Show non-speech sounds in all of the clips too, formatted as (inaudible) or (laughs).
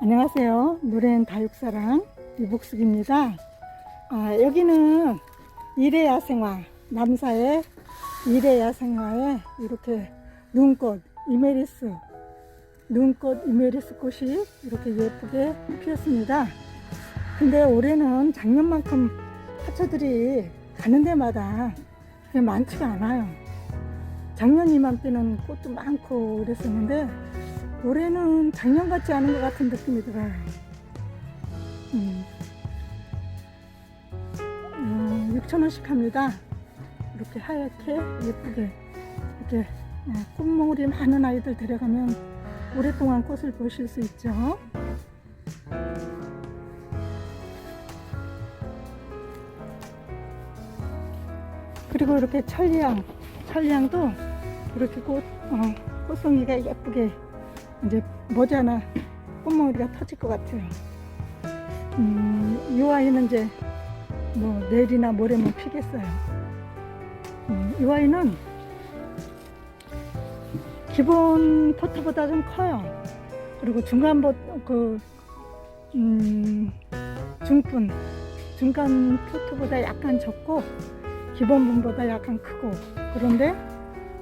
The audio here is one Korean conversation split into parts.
안녕하세요. 노래는 다육사랑 이복숙입니다. 아, 여기는 이레야 생화, 남사의 이레야 생화에 이렇게 눈꽃, 이메리스, 눈꽃, 이메리스 꽃이 이렇게 예쁘게 피었습니다. 근데 올해는 작년만큼 화초들이 가는 데마다 많지가 않아요. 작년 이맘때는 꽃도 많고 그랬었는데 올해는 작년 같지 않은 것 같은 느낌이 들어요. 음. 음, 6,000원씩 합니다. 이렇게 하얗게 예쁘게 이렇게 어, 꽃몽울이 많은 아이들 데려가면 오랫동안 꽃을 보실 수 있죠. 그리고 이렇게 천리향, 천리향도 이렇게 꽃, 어, 꽃송이가 예쁘게 이제 머지않아 꽃몽우리가 터질 것 같아요. 음, 이 아이는 이제 뭐 내일이나 모레면 피겠어요. 음, 이 아이는 기본 포트보다 좀 커요. 그리고 중간 포, 그, 음, 중분, 중간 포트보다 약간 적고 기본 분보다 약간 크고 그런데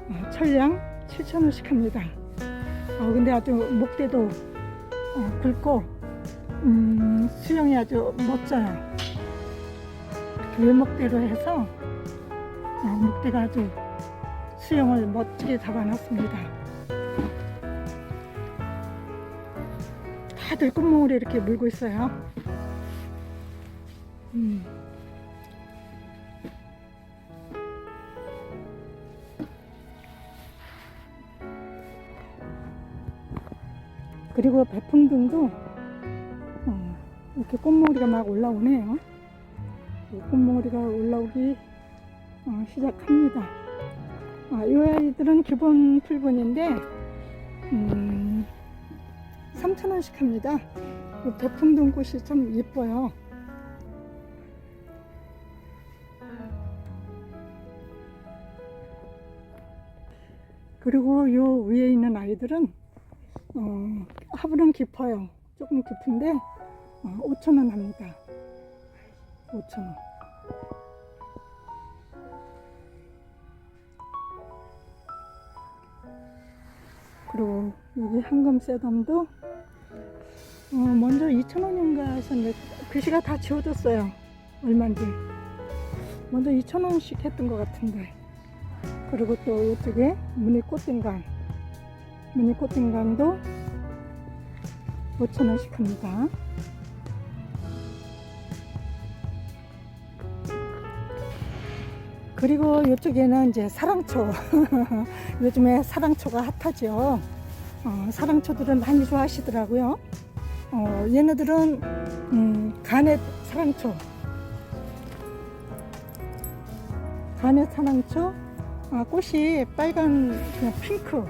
어, 천량 7,000원씩 합니다. 어, 근데 아주 목대도 어, 굵고 음, 수영이 아주 멋져요. 외목대로 해서 어, 목대가 아주 수영을 멋지게 잡아놨습니다. 다들 꽃몽울이 이렇게 물고 있어요. 음. 그리고 배풍등도 어, 이렇게 꽃몽우리가 막 올라오네요. 이 꽃몽우리가 올라오기 어, 시작합니다. 아, 이 아이들은 기본 풀분인데 음, 3,000원씩 합니다. 이 배풍등 꽃이 참 예뻐요. 그리고 요 위에 있는 아이들은 어, 화분은 깊어요. 조금 깊은데 어, 5,000원 합니다. 5,000원. 그리고 여기 황금 쇠덤도 어, 먼저 2,000원인가 했었는데 글씨가 다 지워졌어요. 얼마인지. 먼저 2,000원씩 했던 것 같은데. 그리고 또 이쪽에 무늬 꽃등강. 무늬 꽃등강도 5,000원씩 합니다. 그리고 이쪽에는 이제 사랑초. (laughs) 요즘에 사랑초가 핫하죠. 어, 사랑초들은 많이 좋아하시더라고요. 어, 얘네들은 음, 간의 사랑초. 간의 사랑초. 아, 꽃이 빨간 그냥 핑크.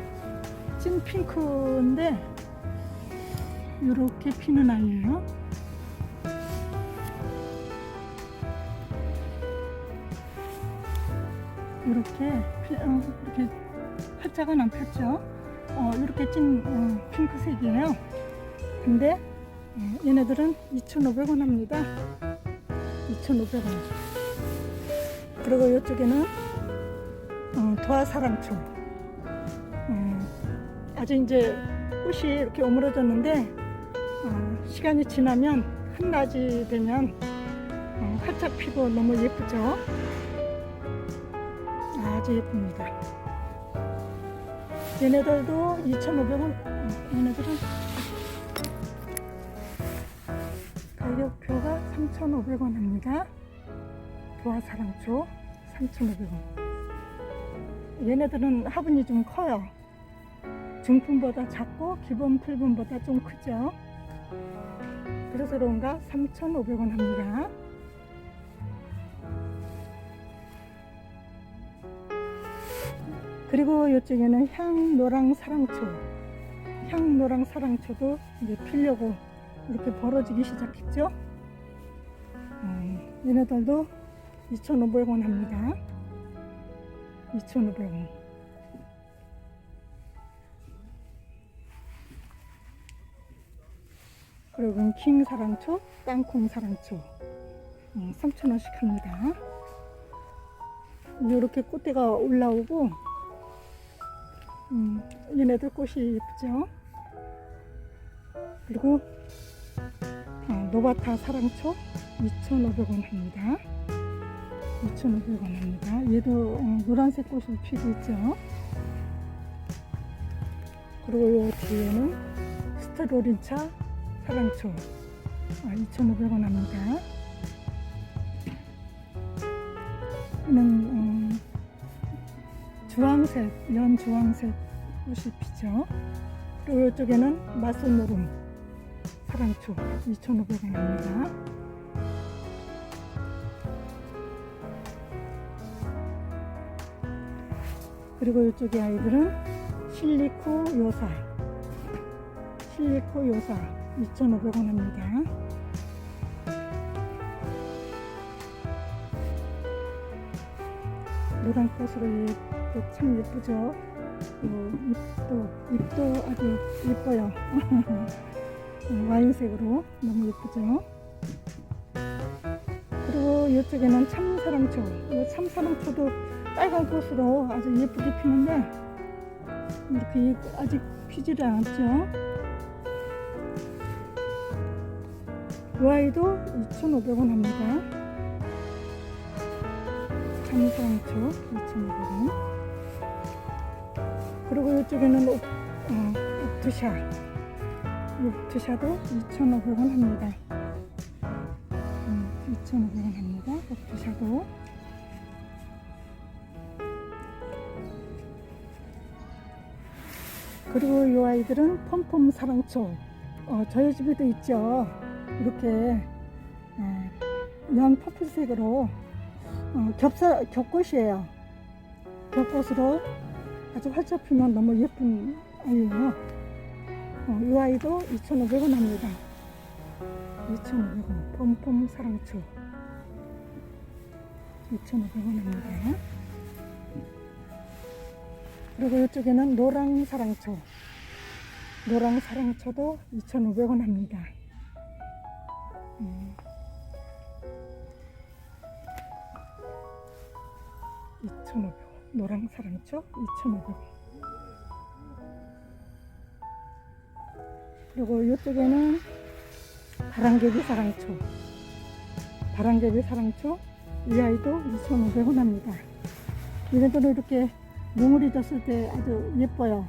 찐 핑크인데 이렇게 피는 아이예요. 이렇게 피- 어, 이렇게 활짝은 안 폈죠. 어, 이렇게 찐 어, 핑크색이에요. 근데 어, 얘네들은 2,500원 합니다. 2,500원. 그리고 이쪽에는 어, 도화사랑초. 어, 아주 이제 꽃이 이렇게 오므러졌는데 어, 시간이 지나면 한낮이 되면 어, 활짝 피고 너무 예쁘죠. 아주 예쁩니다. 얘네들도 2,500원. 얘네들은 가격표가 3,500원 합니다. 도화사랑초 3,500원. 얘네들은 화분이 좀 커요. 중품보다 작고 기본 풀분보다 좀 크죠. 그래서 그런가 3,500원 합니다. 그리고 이쪽에는 향노랑 사랑초. 향노랑 사랑초도 이제 피려고 이렇게 벌어지기 시작했죠. 음, 얘네들도 2,500원 합니다. 2,500원. 그리고 킹 사랑초, 땅콩 사랑초. 음, 3,000원씩 합니다. 이렇게 꽃대가 올라오고, 음, 얘네들 꽃이 예쁘죠? 그리고, 어, 노바타 사랑초 2,500원 합니다. 2,500원 합니다. 얘도 어, 노란색 꽃을 피고 있죠? 그리고 요 뒤에는 스트로린차 사랑초 아, 2,500원 합니다. 이는 음, 주황색, 연 주황색 꽃이 피죠. 그리고 이쪽에는 마술노름 사랑초 2,500원 합니다. 그리고 이쪽에 아이들은 실리코 요사 실리코 요사 2,500원 합니다. 노란 꽃으로 예쁘, 참 예쁘죠? 그리고 잎도, 잎도 아주 예뻐요. (laughs) 와인색으로 너무 예쁘죠? 그리고 이쪽에는 참사랑초. 이 참사랑초도 빨간 꽃으로 아주 예쁘게 피는데 이렇게 예- 아직 피지를 않았죠. 이 아이도 2,500원 합니다. 참사랑초 2,500원. 그리고 이쪽에는 옥, 어, 옥투샤. 옥투샤도 2,500원 합니다. 음, 2,500원 합니다. 옥투샤도. 그리고 이 아이들은 펌펌 사랑초. 어, 저희 집에도 있죠. 이렇게 어, 연 퍼플색으로 어, 겹사, 겹꽃이에요. 겹꽃으로 아주 활짝 피면 너무 예쁜 아이예요. 어, 이 아이도 2,500원 합니다. 2,500원. 펌펌 사랑초. 2,500원 합니다. 그리고 이쪽에는 노랑 사랑초. 노랑 사랑초도 2,500원 합니다. 음. 2,500원. 노랑 사랑초 2,500원. 그리고 이쪽에는 바람개비 사랑초. 바람개비 사랑초 이 아이도 2,500원 합니다. 얘네들은 이렇게 몽울이 졌을 때 아주 예뻐요.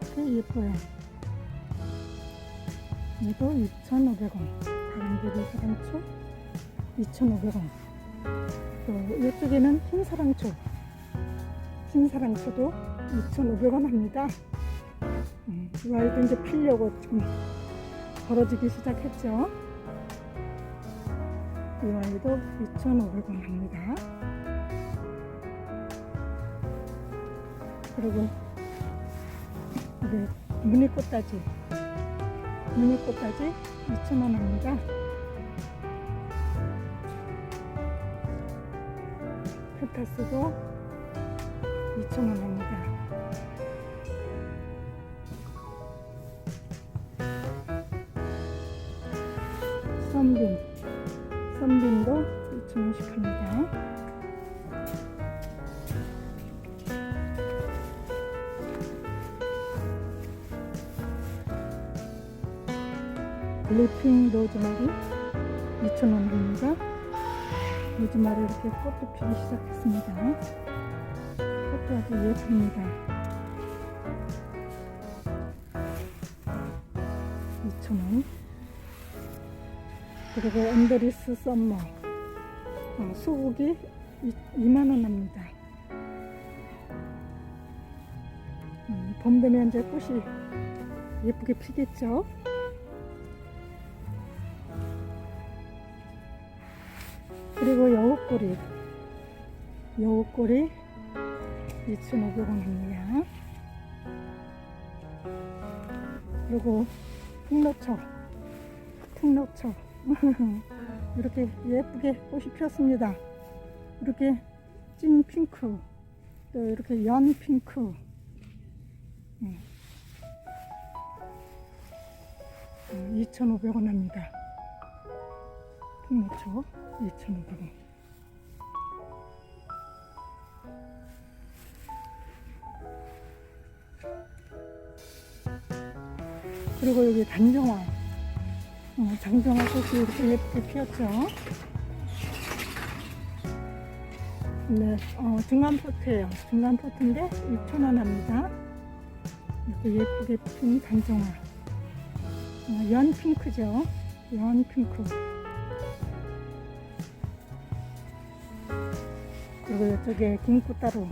이렇게 예뻐요. 얘도 2,500원. 바람개비 사랑초 2,500원. 또 이쪽에는 흰 사랑초. 흰 사랑초도 2,500원 합니다. 음, 이 아이도 이제 피려고 지금 벌어지기 시작했죠. 이 아이도 2,500원 합니다. 그리고 이게 무늬 꽃다지 무늬 꽃다지 2,000원 합니다. 페타스도 2,000원 합니다. 썬빈 블리핑 로즈마리 2,000원 합니다. 로즈마리 이렇게 꽃도 피기 시작했습니다. 꽃도 아주 예쁩니다. 2,000원. 그리고 엠베리스 썸머 어, 수국이 2만원 합니다. 음, 봄 되면 이제 꽃이 예쁘게 피겠죠? 그리고 여우꼬리 여우꼬리 2,500원 합니다. 그리고 풍로초 풍로초 (laughs) 이렇게 예쁘게 꽃이 피었습니다. 이렇게 찐 핑크 또 이렇게 연 핑크 음. 2,500원 합니다. 풍노초 2,500원. 그리고 여기 단정화. 어, 장정화 꽃이 이렇게 예쁘게 피었죠. 네, 어, 중간 포트예요. 중간 포트인데 6,000원 합니다. 이렇게 예쁘게 핀 단정화. 어, 연 핑크죠. 연 핑크. 그리고 이쪽에 김꽃따로.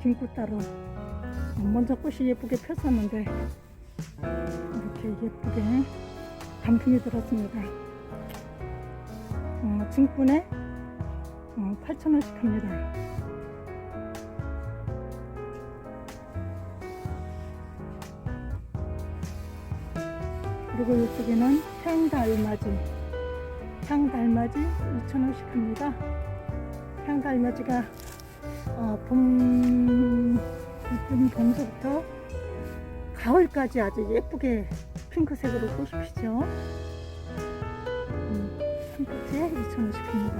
김꽃따로. 먼저 꽃이 예쁘게 폈었는데 이렇게 예쁘게 단풍이 들었습니다. 어, 중분에 어, 8,000원씩 합니다. 그리고 이쪽에는 향달맞이 향달맞이 2,000원씩 합니다. 향달맞이가 어, 봄, 봄서부터 가을까지 아주 예쁘게 핑크색으로 피죠. 음, 한 포트에 2,000원씩 합니다.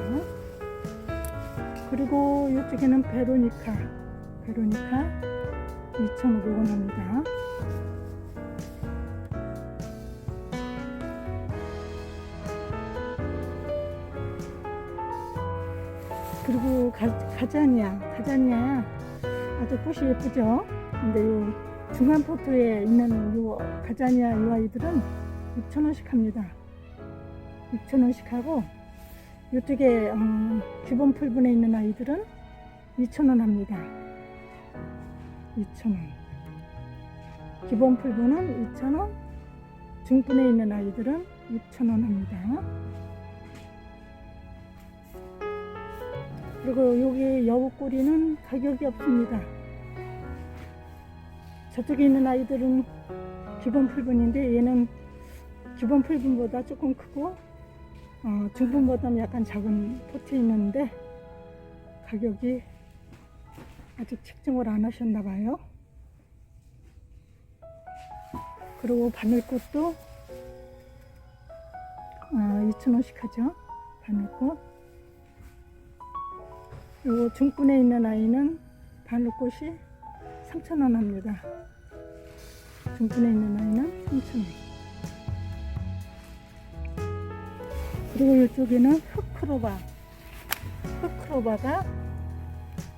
그리고 이쪽에는 베로니카 베로니카 2,500원 합니다. 그리고 가, 가자니아 가자니아 아주 꽃이 예쁘죠 근데 요 중간 포트에 있는 요 가자니아 이 아이들은 6,000원씩 합니다 6,000원씩 하고 이쪽에 음, 기본 풀분에 있는 아이들은 2,000원 합니다. 2,000원. 기본 풀분은 2,000원. 중분에 있는 아이들은 6,000원 합니다. 그리고 여기 여우꼬리는 가격이 없습니다. 저쪽에 있는 아이들은 기본 풀분인데 얘는 기본 풀분보다 조금 크고 어, 중분보다는 약간 작은 포트에 있는데 가격이 아직 책정을 안 하셨나 봐요. 그리고 바늘꽃도 어, 2,000원씩 하죠. 바늘꽃. 그리고 중분에 있는 아이는 바늘꽃이 3,000원 합니다. 중분에 있는 아이는 3,000원. 그리고 이쪽에는 흑크로바. 흑크로바가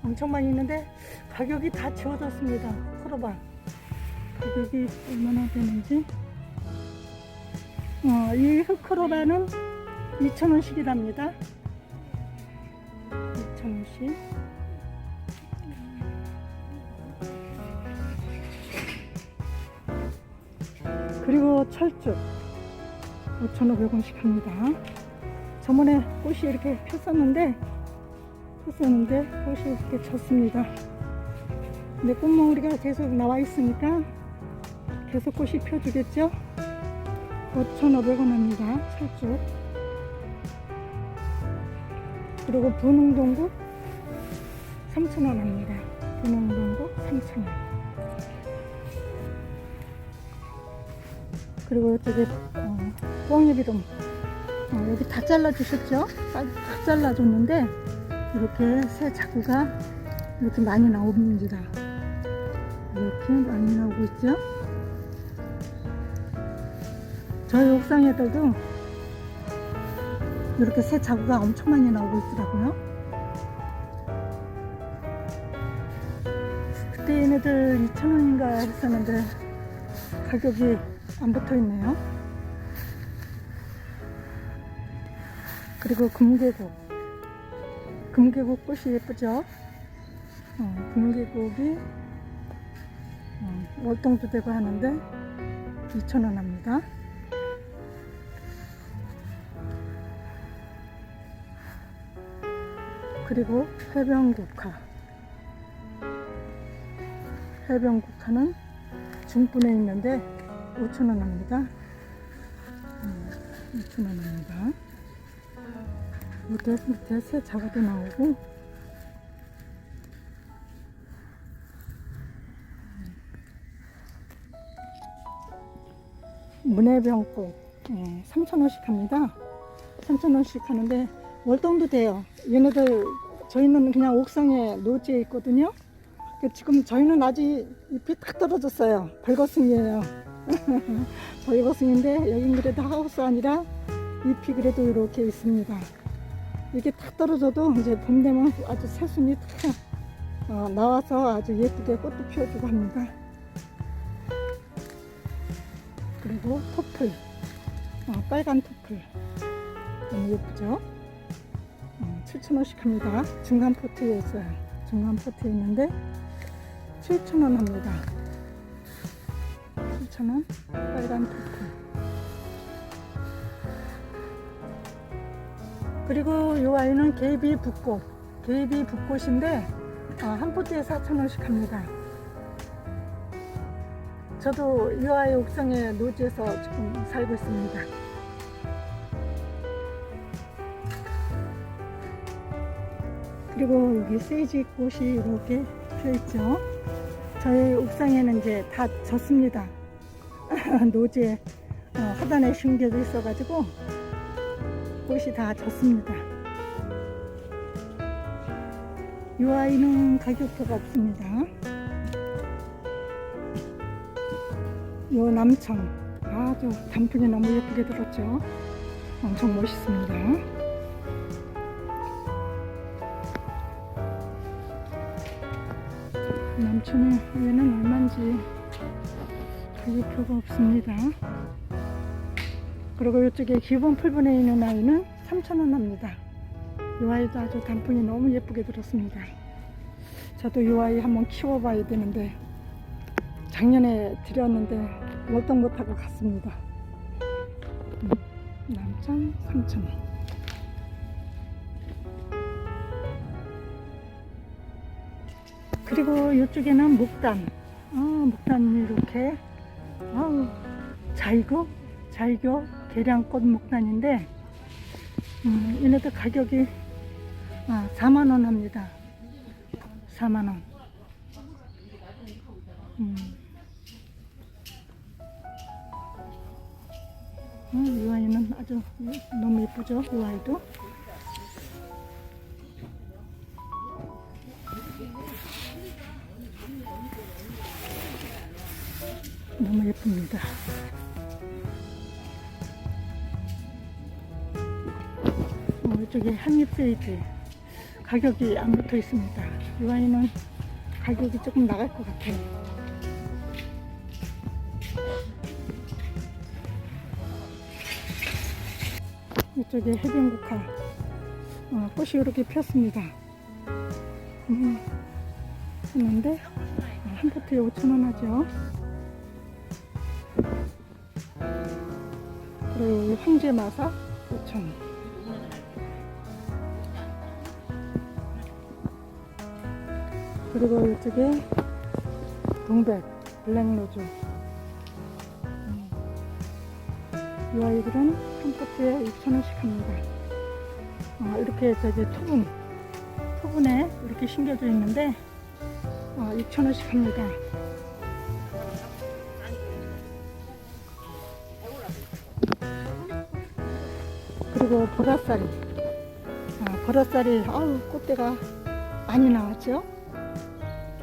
엄청 많이 있는데 가격이 다 지워졌습니다. 흑크로바. 가격이 얼마나 되는지. 어, 이 흑크로바는 2,000원씩이랍니다 2,000원씩 그리고 철쭉 5,500원씩 합니다. 저번에 꽃이 이렇게 폈었는데 폈었는데 꽃이 이렇게 졌습니다. 근데 꽃몽우리가 계속 나와 있으니까 계속 꽃이 펴주겠죠? 5,500원 합니다. 철쭉. 그리고 분홍동국 3,000원 합니다. 분홍동국 3,000원. 그리고 이쪽에 어, 뻥이비름 어, 여기 다 잘라주셨죠? 다, 다 잘라줬는데 이렇게 새 자구가 이렇게 많이 나옵니다. 이렇게 많이 나오고 있죠? 저희 옥상에도 이렇게 새 자구가 엄청 많이 나오고 있더라고요. 그때 얘네들 2,000원인가 했었는데 가격이 안 붙어 있네요. 그리고 금계국. 금계국 꽃이 예쁘죠? 어, 금계국이 어, 월동도 되고 하는데 2,000원 합니다. 그리고 해병국화. 해병국화는 중분에 있는데 5천원입니다. 5천원입니다. 음, 밑에 밑에 새 자국도 나오고. 문해병국 3,000원씩 예, 합니다. 3,000원씩 하는데 월동도 돼요. 얘네들 저희는 그냥 옥상에 노지에 있거든요. 그 지금 저희는 아직 잎이 탁 떨어졌어요. 벌거숭이에요. (laughs) 벌거숭인데 여긴 그래도 하우스 아니라 잎이 그래도 이렇게 있습니다. 이게 탁 떨어져도 이제 봄 되면 아주 새순이 탁 어, 나와서 아주 예쁘게 꽃도 피워주고 합니다. 그리고 토플, 어, 빨간 토플 너무 예쁘죠? 어, 7,000원씩 합니다. 중간 포트에 있어요. 중간 포트에 있는데 7,000원 합니다. 7,000원 빨간 토플. 그리고 이 아이는 게이비 붓꽃, 게이비 붓꽃인데 어, 한 포트에 4,000원씩 합니다. 저도 이 아이 옥상에 노지에서 지금 살고 있습니다. 그리고 여기 세이지 꽃이 이렇게 피어 있죠. 저희 옥상에는 이제 다 졌습니다. (laughs) 노지에 어, 하단에 심겨져 있어가지고 꽃이 다 졌습니다. 이 아이는 가격표가 없습니다. 요 남청 아주 단풍이 너무 예쁘게 들었죠. 엄청 멋있습니다. 남천은 얘는 얼마인지 가격표가 없습니다. 그리고 이쪽에 기본 풀분에 있는 아이는 3,000원 합니다. 이 아이도 아주 단풍이 너무 예쁘게 들었습니다. 저도 이 아이 한번 키워봐야 되는데 작년에 드렸는데 월동 못하고 갔습니다. 음, 남천 3,000원. 그리고 이쪽에는 목단. 아, 목단이 이렇게 아우, 자이고 자이교 계량꽃 목단인데 음, 얘네들 가격이 아, 4만 원 합니다. 4만 원. 음. 음, 이 아이는 아주 너무 예쁘죠? 이 아이도. 너무 예쁩니다. 어, 이쪽에 한입 세이지 가격이 안 붙어 있습니다. 이 아이는 가격이 조금 나갈 것 같아요. 이쪽에 해변국화 어, 꽃이 이렇게 폈습니다. 음, 했는데 어, 한 포트에 5,000원 하죠. 이 황제마사 5,000원. 그리고 이쪽에 동백, 블랙로즈. 음. 이 아이들은 한 포트에 6,000원씩 합니다. 어, 이렇게 저기 토분, 토분에 이렇게 심겨져 있는데 어, 6,000원씩 합니다. 보라쌀이. 아, 보라쌀이, 아우, 꽃대가 많이 나왔죠?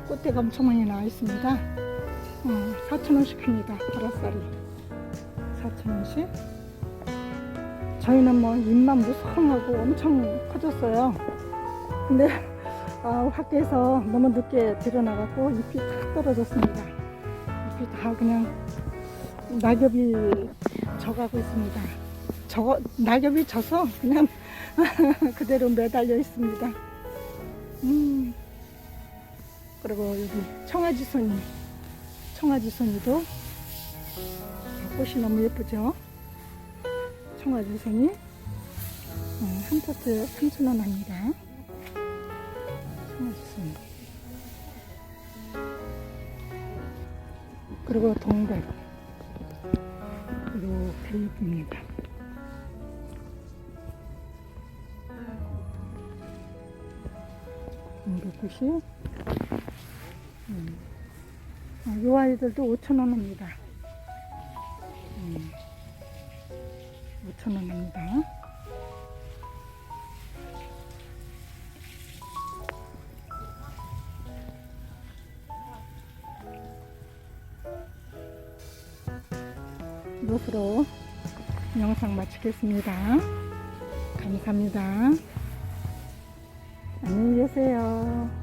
꽃대가 엄청 많이 나와 있습니다. 어, 4,000원씩 합니다. 보라쌀이. 4,000원씩. 저희는 뭐 잎만 무성하고 엄청 커졌어요. 근데 아, 학교에서 너무 늦게 들여나갔고 잎이 탁 떨어졌습니다. 잎이 다 그냥 낙엽이 져가고 있습니다. 저 낙엽이 져서 그냥 (laughs) 그대로 매달려 있습니다. 음. 그리고 여기 청아지 손이, 청아지 손이도 꽃이 너무 예쁘죠? 청아지 손이 어, 한 포트에 3,000원 합니다. 청아지손. 그리고 동백. 이렇게 예쁩니다. 동백꽃이 음. 아, 이 아이들도 5,000원 합니다. 음. 5,000원입니다. 이것으로 영상 마치겠습니다. 감사합니다. 계세요.